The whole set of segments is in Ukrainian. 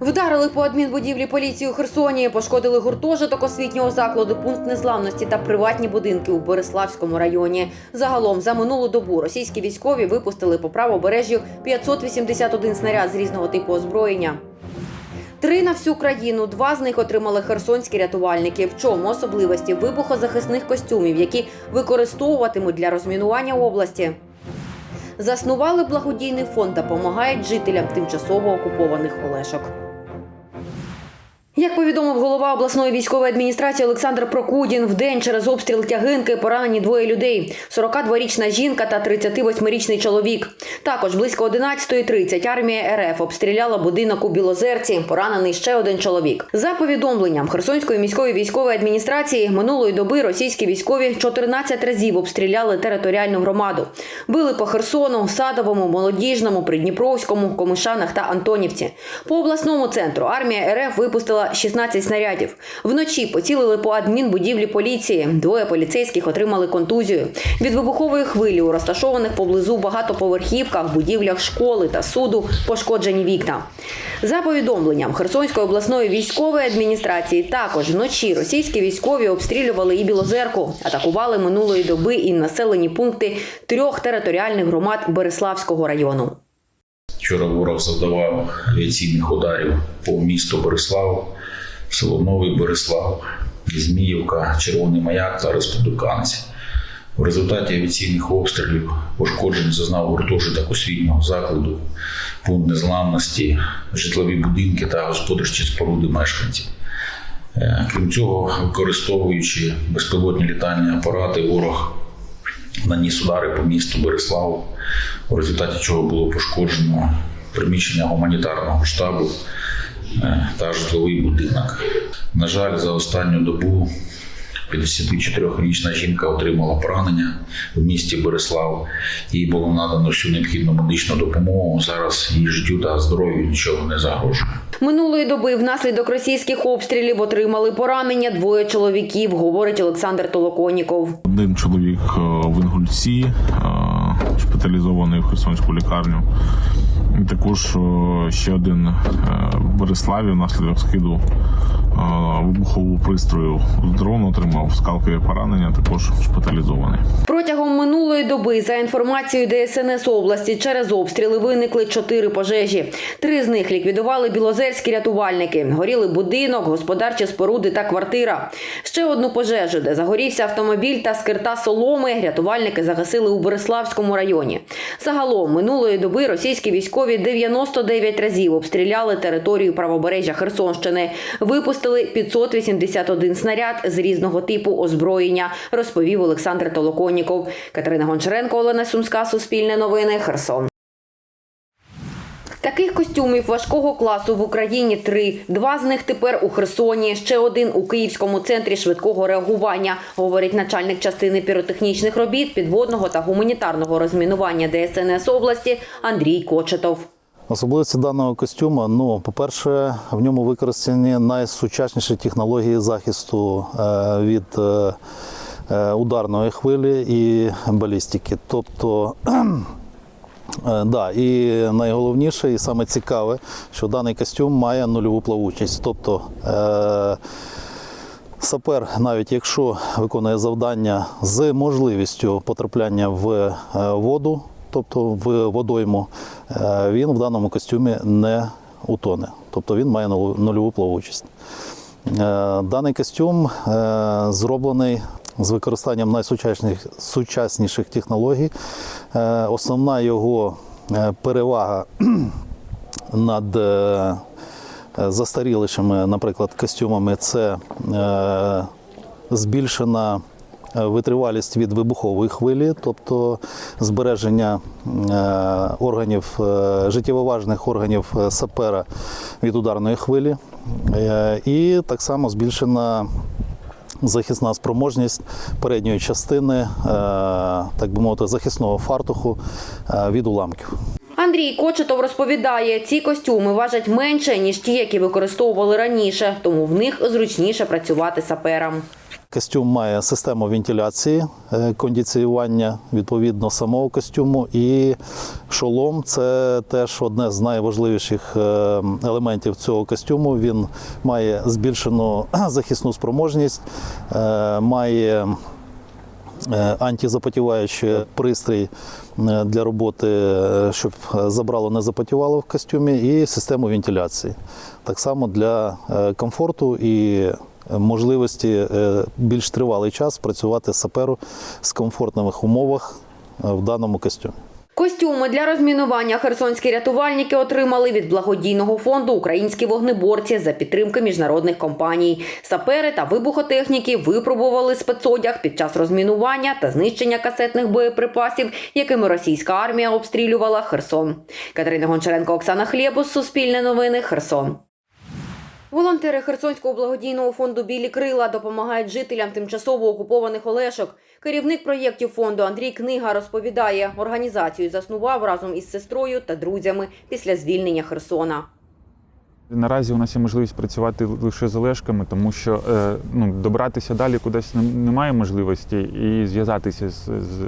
Вдарили по адмінбудівлі поліції у Херсоні, пошкодили гуртожиток освітнього закладу, пункт незламності та приватні будинки у Бориславському районі. Загалом за минулу добу російські військові випустили по правобережжю 581 снаряд з різного типу озброєння. Три на всю країну. Два з них отримали херсонські рятувальники. В чому особливості вибухозахисних костюмів, які використовуватимуть для розмінування області. Заснували благодійний фонд та допомагають жителям тимчасово окупованих Олешок. Як повідомив голова обласної військової адміністрації Олександр Прокудін, в день через обстріл тягинки поранені двоє людей: 42-річна жінка та 38-річний чоловік. Також близько 11.30 армія РФ обстріляла будинок у Білозерці. Поранений ще один чоловік. За повідомленням Херсонської міської військової адміністрації минулої доби російські військові 14 разів обстріляли територіальну громаду. Били по Херсону, Садовому, Молодіжному, Придніпровському, Комишанах та Антонівці. По обласному центру армія РФ випустила 16 снарядів. Вночі поцілили по адмінбудівлі поліції. Двоє поліцейських отримали контузію. Від вибухової хвилі у розташованих поблизу багатоповерхівках, будівлях школи та суду пошкоджені вікна. За повідомленням Херсонської обласної військової адміністрації, також вночі російські військові обстрілювали і Білозерку, атакували минулої доби і населені пункти трьох територіальних громад Береславського району. Вчора ворог завдавав авіаційних ударів по місту Борислав, село Новий Борислав, Зміївка, Червоний Маяк та Республіканець. В результаті авіаційних обстрілів пошкоджень зазнав гуртожиток освітнього закладу, пункт незламності, житлові будинки та господарчі споруди мешканців. Е, Крім цього, використовуючи безпілотні літальні апарати, ворог наніс удари по місту Бориславу, в результаті чого було пошкоджено приміщення гуманітарного штабу та житловий будинок. На жаль, за останню добу 54-річна жінка отримала поранення в місті Борислав. Їй було надано всю необхідну медичну допомогу. Зараз її життю та здоров'ю нічого не загрожує. Минулої доби внаслідок російських обстрілів отримали поранення двоє чоловіків, говорить Олександр Толоконіков. Один чоловік е, в Інгульці, е, шпиталізований в Херсонську лікарню. Також е, ще один е, в Бориславі внаслідок скиду е, вибухового пристрою з дрону отримав скалкові поранення, також шпиталізований. Протягом минулої доби, за інформацією ДСНС області, через обстріли виникли чотири пожежі. Три з них ліквідували білозерські рятувальники. Горіли будинок, господарчі споруди та квартира. Ще одну пожежу, де загорівся автомобіль та скирта соломи, рятувальники загасили у Бориславському районі. Загалом минулої доби російські військові 99 разів обстріляли територію правобережжя Херсонщини. Випустили 581 снаряд з різного типу озброєння, розповів Олександр Толоконніков. Катерина Гончаренко, Олена Сумська, Суспільне новини, Херсон. Таких костюмів важкого класу в Україні три. Два з них тепер у Херсоні, ще один у Київському центрі швидкого реагування, говорить начальник частини піротехнічних робіт, підводного та гуманітарного розмінування ДСНС області Андрій Кочетов. Особливості даного костюму, ну, по-перше, в ньому використані найсучасніші технології захисту е, від е, е, ударної хвилі і балістики. Тобто, да, і найголовніше, і саме цікаве, що даний костюм має нульову плавучість. Тобто, е, Сапер, навіть якщо виконує завдання з можливістю потрапляння в е, воду, тобто в водойму, е, він в даному костюмі не утоне. Тобто він має нульову плавучість. Е, Даний костюм е, зроблений з використанням найсучасніших сучасніших технологій. Е, Основна його е, перевага над е, застарілішими, наприклад, костюмами це збільшена витривалість від вибухової хвилі, тобто збереження органів, життєвоважних органів сапера від ударної хвилі. І так само збільшена захисна спроможність передньої частини, е, так би мовити, захисного фартуху е, від уламків. Андрій Кочетов розповідає, ці костюми важать менше, ніж ті, які використовували раніше, тому в них зручніше працювати саперам. Костюм має систему вентиляції, е, кондиціювання відповідно самого костюму. І шолом це теж одне з найважливіших е, елементів цього костюму. Він має збільшену захисну спроможність, е, має антизапотіваючий пристрій для роботи, щоб забрало не запотівало в костюмі, і систему вентиляції. Так само для комфорту і можливості е, більш тривалий час працювати саперу з комфортних умовах е, в даному костюмі. Костюми для розмінування херсонські рятувальники отримали від благодійного фонду Українські вогнеборці за підтримки міжнародних компаній. Сапери та вибухотехніки випробували спецодяг під час розмінування та знищення касетних боєприпасів, якими російська армія обстрілювала Херсон. Катерина Гончаренко, Оксана Хлєбус, Суспільне новини, Херсон. Волонтери Херсонського благодійного фонду Білі крила допомагають жителям тимчасово окупованих Олешок. Керівник проєктів фонду Андрій Книга розповідає, організацію заснував разом із сестрою та друзями після звільнення Херсона. Наразі у нас є можливість працювати лише з Олешками, тому що е, ну, добратися далі кудись не- немає можливості і зв'язатися з, з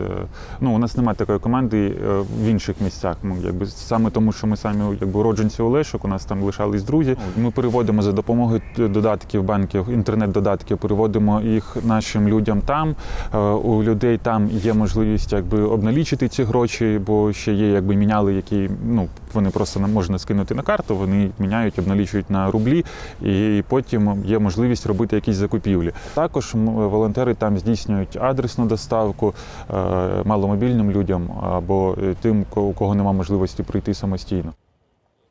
ну, у нас немає такої команди е, в інших місцях. Ми, якби саме тому, що ми самі якби уродженці Олешок, у нас там лишались друзі. Ми переводимо за допомогою додатків банків, інтернет-додатків, переводимо їх нашим людям там. Е, у людей там є можливість якби обналічити ці гроші, бо ще є якби міняли, які ну вони просто не можна скинути на карту, вони міняють, обналічують на рублі, і потім є можливість робити якісь закупівлі. Також волонтери там здійснюють адресну доставку е, маломобільним людям або е, тим, у кого немає можливості прийти самостійно.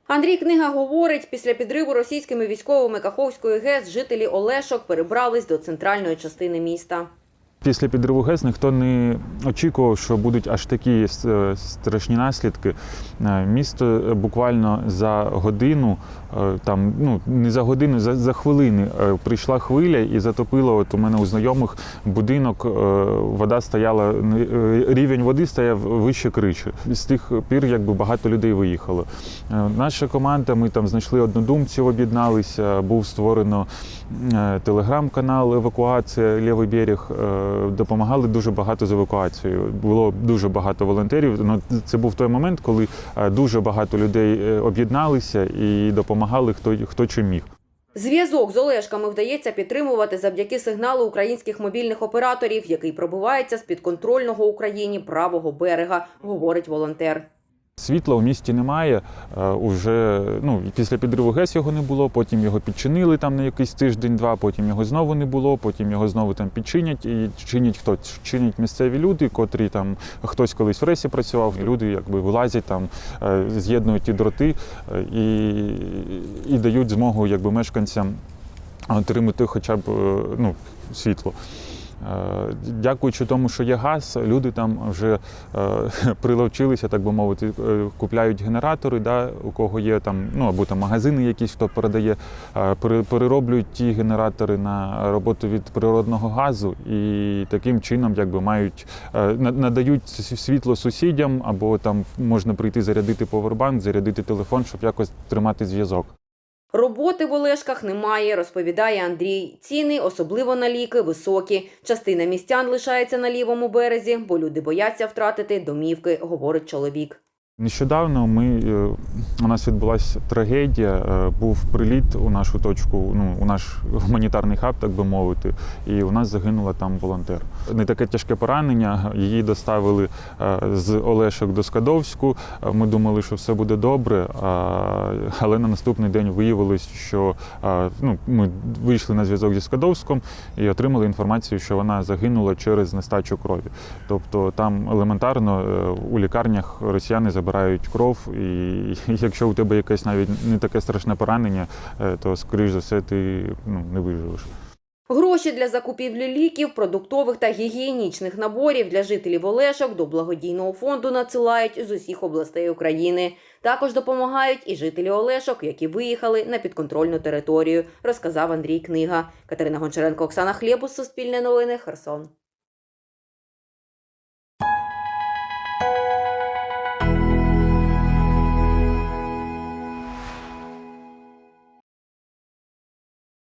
Андрій Книга говорить, після підриву російськими військовими Каховської ГЕС жителі Олешок перебрались до центральної частини міста. Після підриву ГЕС ніхто не очікував, що будуть аж такі е, страшні наслідки. Е, Місто е, буквально за годину, там ну не за годину, за, за хвилини прийшла хвиля і затопила. От у мене у знайомих будинок. Вода стояла рівень води стояв вище кричі. З тих пір якби багато людей виїхало. Наша команда, ми там знайшли однодумців, об'єдналися. Був створено телеграм-канал Евакуація Лівий берег. Допомагали дуже багато з евакуацією. Було дуже багато волонтерів. Ну, це був той момент, коли е, дуже багато людей е, об'єдналися і допомагали хто, хто чим міг. Зв'язок з Олешками вдається підтримувати завдяки сигналу українських мобільних операторів, який пробивається з підконтрольного Україні правого берега, говорить волонтер. Світла у місті немає. е, Уже ну після підриву ГЕС його не було. Потім його підчинили там на якийсь тиждень-два. Потім його знову не було. Потім його знову там підчинять. І чинять хто чинять місцеві люди, котрі там хтось колись в ресі працював. Люди якби вилазять там, е, з'єднують ті дроти е, і, і дають змогу якби мешканцям отримати хоча б ну, світло. Е, Дякуючи тому, що є газ, люди там вже е, приловчилися, так би мовити, е, купляють генератори, да, у кого є там, ну або там магазини якісь, хто передає, пере- перероблюють ті генератори на роботу від природного газу і таким чином якби мають надають світло сусідям, або там можна прийти зарядити повербанк, зарядити телефон, щоб якось тримати зв'язок. Роботи в Олешках немає, розповідає Андрій. Ціни, особливо на ліки, високі. Частина містян лишається на лівому березі, бо люди бояться втратити домівки, говорить чоловік. Нещодавно ми е, у нас відбулася трагедія. е, Був приліт у нашу точку, ну у наш гуманітарний хаб, так би мовити, і у нас загинула там волонтер. Не таке тяжке поранення. Її доставили е, з Олешок до Скадовську. Ми думали, що все буде добре. Але на наступний день виявилось, що ну ми вийшли на зв'язок зі Скадовськом і отримали інформацію, що вона загинула через нестачу крові. Тобто там елементарно у лікарнях росіяни забирають кров, і якщо у тебе якесь навіть не таке страшне поранення, е, то скоріш за все ти ну, не виживеш. Гроші для закупівлі ліків, продуктових та гігієнічних наборів для жителів Олешок до благодійного фонду надсилають з усіх областей України. Також допомагають і жителі Олешок, які виїхали на підконтрольну територію, розказав Андрій Книга. Катерина Гончаренко, Оксана Хлєбус, Суспільне новини, Херсон.